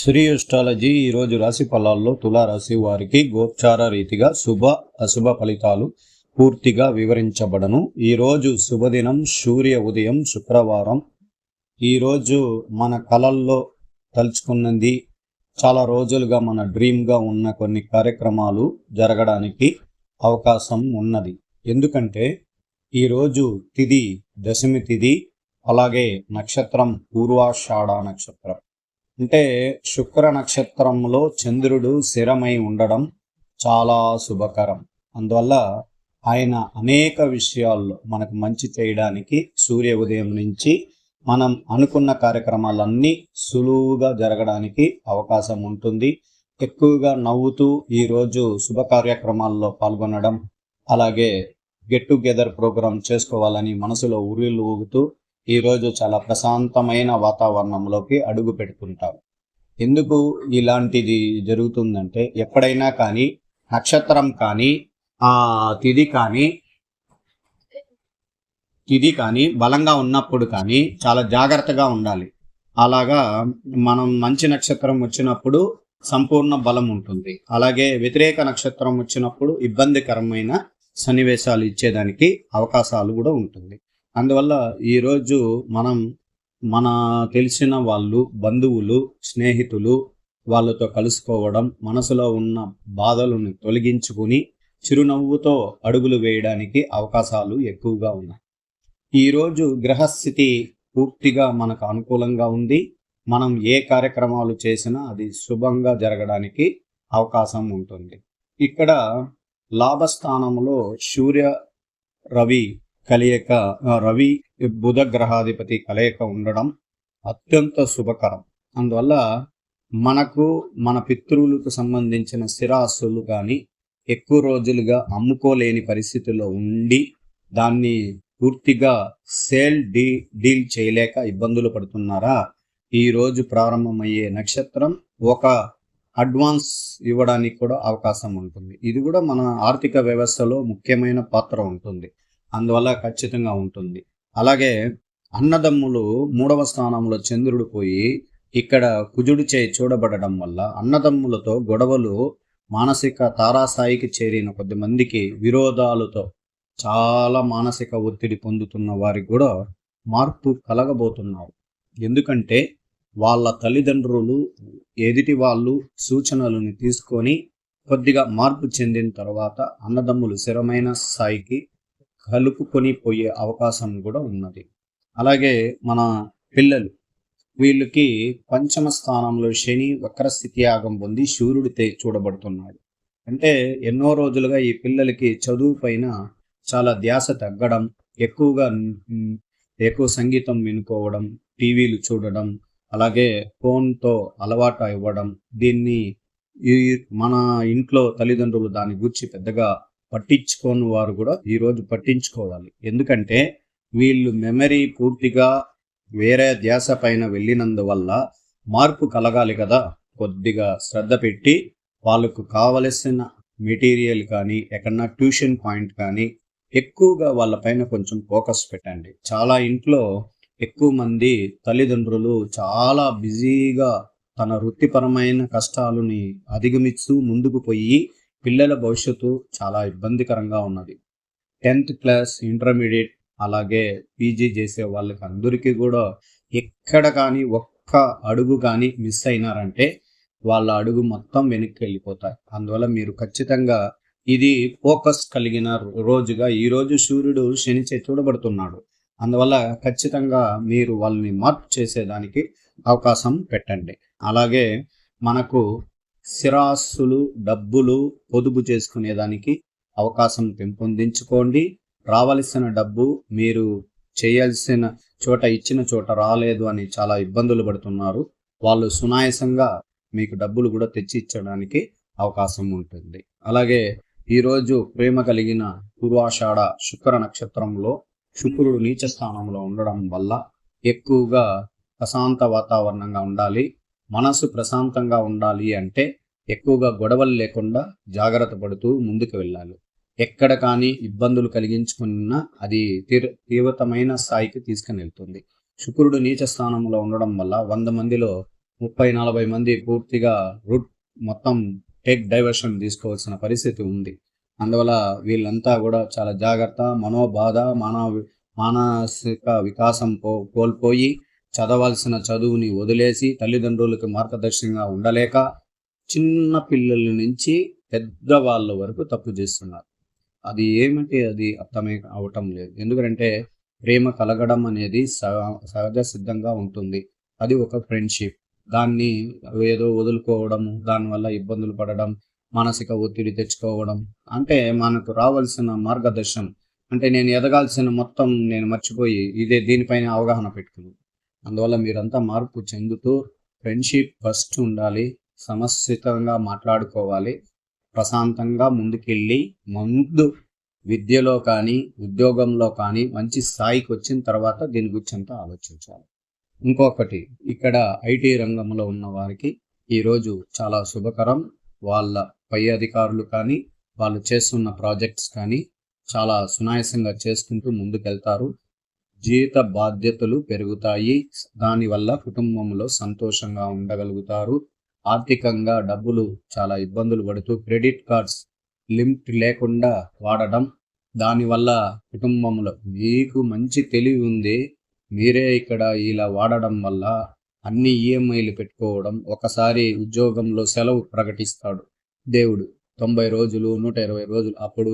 Shri astrology ఈరోజు రాశి ఫలాల్లో తులారాశి వారికి గోచార రీతిగా శుభ అశుభ ఫలితాలు పూర్తిగా వివరించబడను. ఈరోజు శుభదినం సూర్య ఉదయం శుక్రవారం. ఈరోజు మన కలల్లో తలుచుకున్నది చాలా రోజులుగా మన డ్రీమ్గా ఉన్న కొన్ని కార్యక్రమాలు జరగడానికి అవకాశం ఉన్నది. ఎందుకంటే ఈరోజు తిది దశమి తిది అలాగే నక్షత్రం పూర్వాషాఢ నక్షత్రం. అంటే శుక్ర నక్షత్రంలో చంద్రుడు స్థిరమై ఉండడం చాలా శుభకరం. అందువల్ల ఆయన అనేక విషయాల్లో మనకు మంచి చేయడానికి సూర్య ఉదయం నుంచి మనం అనుకున్న కార్యక్రమాలన్నీ సులువుగా జరగడానికి అవకాశం ఉంటుంది. ఎక్కువగా నవ్వుతూ ఈరోజు శుభ కార్యక్రమాల్లో పాల్గొనడం అలాగే గెట్ టుగెదర్ ప్రోగ్రాం చేసుకోవాలని మనసులో ఉరిలు ఊగుతూ ఈరోజు చాలా ప్రశాంతమైన వాతావరణంలోకి అడుగు పెడుతుంటారు. ఎందుకు ఇలాంటిది జరుగుతుందంటే ఎప్పుడైనా కానీ నక్షత్రం కానీ ఆ తిది కానీ తిది కానీ బలంగా ఉన్నప్పుడు కానీ చాలా జాగ్రత్తగా ఉండాలి. అలాగా మనం మంచి నక్షత్రం వచ్చినప్పుడు సంపూర్ణ బలం ఉంటుంది. అలాగే వ్యతిరేక నక్షత్రం వచ్చినప్పుడు ఇబ్బందికరమైన సన్నివేశాలు ఇచ్చేదానికి అవకాశాలు కూడా ఉంటుంది. అందువల్ల ఈరోజు మనం మన తెలిసిన వాళ్ళు బంధువులు స్నేహితులు వాళ్ళతో కలుసుకోవడం మనసులో ఉన్న బాధలను తొలగించుకుని చిరునవ్వుతో అడుగులు వేయడానికి అవకాశాలు ఎక్కువగా ఉన్నాయి. ఈరోజు గ్రహస్థితి పూర్తిగా మనకు అనుకూలంగా ఉంది. మనం ఏ కార్యక్రమాలు చేసినా అది శుభంగా జరగడానికి అవకాశం ఉంటుంది. ఇక్కడ లాభస్థానంలో సూర్య రవి కలయిక రవి బుధ గ్రహాధిపతి కలయిక ఉండడం అత్యంత శుభకరం. అందువల్ల మనకు మన పితృలకు సంబంధించిన స్థిరాస్తులు కానీ ఎక్కువ రోజులుగా అమ్ముకోలేని పరిస్థితిలో ఉండి దాన్ని పూర్తిగా సేల్ డీ డీల్ చేయలేక ఇబ్బందులు పడుతున్నారా? ఈరోజు ప్రారంభమయ్యే నక్షత్రం ఒక అడ్వాన్స్ ఇవ్వడానికి కూడా అవకాశం ఉంటుంది. ఇది కూడా మన ఆర్థిక వ్యవస్థలో ముఖ్యమైన పాత్ర ఉంటుంది. అందువల్ల ఖచ్చితంగా ఉంటుంది. అలాగే అన్నదమ్ములు మూడవ స్థానంలో చంద్రుడు పోయి ఇక్కడ కుజుడు చే చూడబడడం వల్ల అన్నదమ్ములతో గొడవలు మానసిక తారాస్థాయికి చేరిన కొద్ది మందికి విరోధాలతో చాలా మానసిక ఒత్తిడి పొందుతున్న వారికి కూడా మార్పు కలగబోతున్నారు ఎందుకంటే వాళ్ళ తల్లిదండ్రులు ఎదుటి వాళ్ళు సూచనలను తీసుకొని కొద్దిగా మార్పు చెందిన తర్వాత అన్నదమ్ములు స్థిరమైన స్థాయికి కలుపుకొని పోయే అవకాశం కూడా ఉన్నది. అలాగే మన పిల్లలు వీళ్ళకి పంచమ స్థానంలో శని వక్రస్థితి యాగం పొంది సూర్యుడు చూడబడుతున్నాడు. అంటే ఎన్నో రోజులుగా ఈ పిల్లలకి చదువు పైన చాలా ధ్యాస తగ్గడం ఎక్కువగా ఎక్కువ సంగీతం వినుకోవడం టీవీలు చూడడం అలాగే ఫోన్తో అలవాటు ఇవ్వడం దీన్ని మన ఇంట్లో తల్లిదండ్రులు దాని గురించి పెద్దగా పట్టించుకోని వారు కూడా ఈరోజు పట్టించుకోవాలి. ఎందుకంటే వీళ్ళు మెమరీ పూర్తిగా వేరే ధ్యాస పైన వెళ్ళినందువల్ల మార్పు కలగాలి కదా. కొద్దిగా శ్రద్ధ పెట్టి వాళ్ళకు కావలసిన మెటీరియల్ కానీ ఎక్కడన్నా ట్యూషన్ పాయింట్ కానీ ఎక్కువగా వాళ్ళపైన కొంచెం ఫోకస్ పెట్టండి. చాలా ఇంట్లో ఎక్కువ మంది తల్లిదండ్రులు చాలా బిజీగా తన వృత్తిపరమైన కష్టాలని అధిగమిస్తూ ముందుకు పోయి పిల్లల భవిష్యత్తు చాలా ఇబ్బందికరంగా ఉన్నది. టెన్త్ క్లాస్ ఇంటర్మీడియట్ అలాగే పీజీ చేసే వాళ్ళకి అందరికీ కూడా ఎక్కడ కానీ ఒక్క అడుగు కానీ మిస్ అయినారంటే వాళ్ళ అడుగు మొత్తం వెనక్కి వెళ్ళిపోతాయి. అందువల్ల మీరు ఖచ్చితంగా ఇది ఫోకస్ కలిగిన రోజుగా ఈరోజు సూర్యుడు శనిచే చూడబడుతున్నాడు. అందువల్ల ఖచ్చితంగా మీరు వాళ్ళని మార్పు చేసేదానికి అవకాశం పెట్టండి. అలాగే మనకు స్థిరాస్తులు డబ్బులు పొదుపు చేసుకునేదానికి అవకాశం పెంపొందించుకోండి. రావలసిన డబ్బు మీరు చేయాల్సిన చోట ఇచ్చిన చోట రాలేదు అని చాలా ఇబ్బందులు పడుతున్నారు. వాళ్ళు సునాయాసంగా మీకు డబ్బులు కూడా తెచ్చి ఇచ్చడానికి అవకాశం ఉంటుంది. అలాగే ఈరోజు ప్రేమ కలిగిన పూర్వాషాఢ శుక్ర నక్షత్రంలో శుక్రుడు నీచ స్థానంలో ఉండడం వల్ల ఎక్కువగా ప్రశాంత వాతావరణంగా ఉండాలి. మనసు ప్రశాంతంగా ఉండాలి అంటే ఎక్కువగా గొడవలు లేకుండా జాగ్రత్త పడుతూ ముందుకు వెళ్ళాలి. ఎక్కడ కానీ ఇబ్బందులు కలిగించుకున్నా అది తీవ్ర తీవ్రతమైన స్థాయికి తీసుకుని వెళ్తుంది. శుక్రుడు నీచ స్థానంలో ఉండడం వల్ల వంద మందిలో ముప్పై నలభై మంది పూర్తిగా రూట్ మొత్తం టేక్ డైవర్షన్ తీసుకోవాల్సిన పరిస్థితి ఉంది. అందువల్ల వీళ్ళంతా కూడా చాలా జాగ్రత్త మనోబాధ మానవ మానసిక వికాసం పో కోల్పోయి చదవాల్సిన చదువుని వదిలేసి తల్లిదండ్రులకు మార్గదర్శకంగా ఉండలేక చిన్న పిల్లల నుంచి పెద్ద వాళ్ళ వరకు తప్పు చేస్తున్నారు. అది ఏమిటి అది అర్థమే అవటం లేదు. ఎందుకంటే ప్రేమ కలగడం అనేది సహ- సహజ సిద్ధంగా ఉంటుంది. అది ఒక ఫ్రెండ్షిప్. దాన్ని ఏదో వదులుకోవడం దానివల్ల ఇబ్బందులు పడడం మానసిక ఒత్తిడి తెచ్చుకోవడం అంటే మనకు రావాల్సిన మార్గదర్శనం. అంటే నేను ఎదగాల్సిన మొత్తం నేను మర్చిపోయి ఇదే దీనిపైన అవగాహన పెట్టుకున్నాను. అందువల్ల మీరంతా మార్పు చెందుతూ ఫ్రెండ్షిప్ ఫస్ట్ ఉండాలి. సమస్యతంగా మాట్లాడుకోవాలి. ప్రశాంతంగా ముందుకెళ్ళి ముందు విద్యలో కానీ ఉద్యోగంలో కానీ మంచి స్థాయికి వచ్చిన తర్వాత దీని గురించి అంతా ఆలోచించాలి. ఇంకొకటి ఇక్కడ ఐటీ రంగంలో ఉన్న వారికి ఈరోజు చాలా శుభకరం. వాళ్ళ పై అధికారులు కానీ వాళ్ళు చేస్తున్న ప్రాజెక్ట్స్ కానీ చాలా సునాయాసంగా చేసుకుంటూ ముందుకెళ్తారు. జీవిత బాధ్యతలు పెరుగుతాయి. దానివల్ల కుటుంబంలో సంతోషంగా ఉండగలుగుతారు. ఆర్థికంగా డబ్బులు చాలా ఇబ్బందులు పడుతూ క్రెడిట్ కార్డ్స్ లిమిట్ లేకుండా వాడడం దానివల్ల కుటుంబంలో మీకు మంచి తెలివి ఉంది. మీరే ఇక్కడ ఇలా వాడడం వల్ల అన్ని ఈఎంఐలు పెట్టుకోవడం ఒకసారి ఉద్యోగంలో సెలవు ప్రకటిస్తాడు దేవుడు. తొంభై రోజులు నూట ఇరవై రోజులు అప్పుడు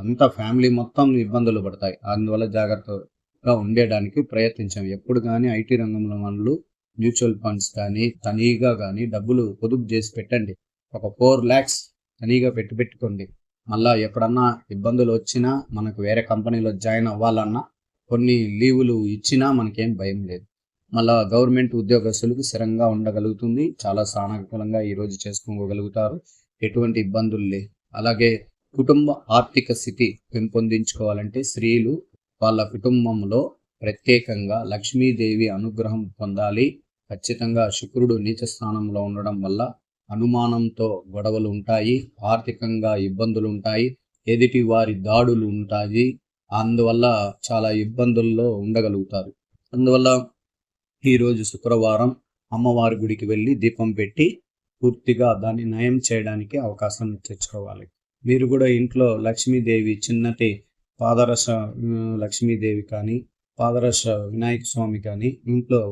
అంత ఫ్యామిలీ మొత్తం ఇబ్బందులు పడతాయి. అందువల్ల జాగ్రత్తగా ఉండేడానికి ప్రయత్నించాం. ఎప్పుడు కానీ ఐటీ రంగంలో వాళ్ళు మ్యూచువల్ ఫండ్స్ కానీ తనీగా కానీ డబ్బులు పొదుపు చేసి పెట్టండి. ఒక ఫోర్ ల్యాక్స్ తనీగా పెట్టి పెట్టుకోండి. మళ్ళీ ఎప్పుడన్నా ఇబ్బందులు వచ్చినా మనకు వేరే కంపెనీలో జాయిన్ అవ్వాలన్నా కొన్ని లీవులు ఇచ్చినా మనకేం భయం లేదు. మళ్ళా గవర్నమెంట్ ఉద్యోగస్తులకు స్థిరంగా ఉండగలుగుతుంది. చాలా సానుకూలంగా ఈరోజు చేసుకోగలుగుతారు. ఎటువంటి ఇబ్బందులు లేవు. అలాగే కుటుంబ ఆర్థిక స్థితి పెంపొందించుకోవాలంటే స్త్రీలు వాళ్ళ కుటుంబంలో ప్రత్యేకంగా లక్ష్మీదేవి అనుగ్రహం పొందాలి. ఖచ్చితంగా శుక్రుడు నీచ స్థానంలో ఉండడం వల్ల అనుమానంతో గొడవలు ఉంటాయి ఆర్థికంగా ఇబ్బందులు ఉంటాయి ఎదుటి వారి దాడులు ఉంటాయి. అందువల్ల చాలా ఇబ్బందుల్లో ఉండగలుగుతారు. అందువల్ల ఈరోజు శుక్రవారం అమ్మవారి గుడికి వెళ్ళి దీపం పెట్టి పూర్తిగా దాన్ని నయం చేయడానికి అవకాశం తెచ్చుకోవాలి. మీరు కూడా ఇంట్లో లక్ష్మీదేవి చిన్నటి పాదరస లక్ష్మీదేవి కానీ పాదరస వినాయక స్వామి కానీ ఇంట్లో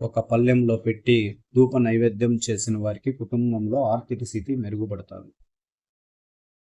ఒక పళ్ళెంలో పెట్టి ధూప నైవేద్యం చేసిన వారికి కుటుంబంలో ఆర్థిక స్థితి మెరుగుపడతారు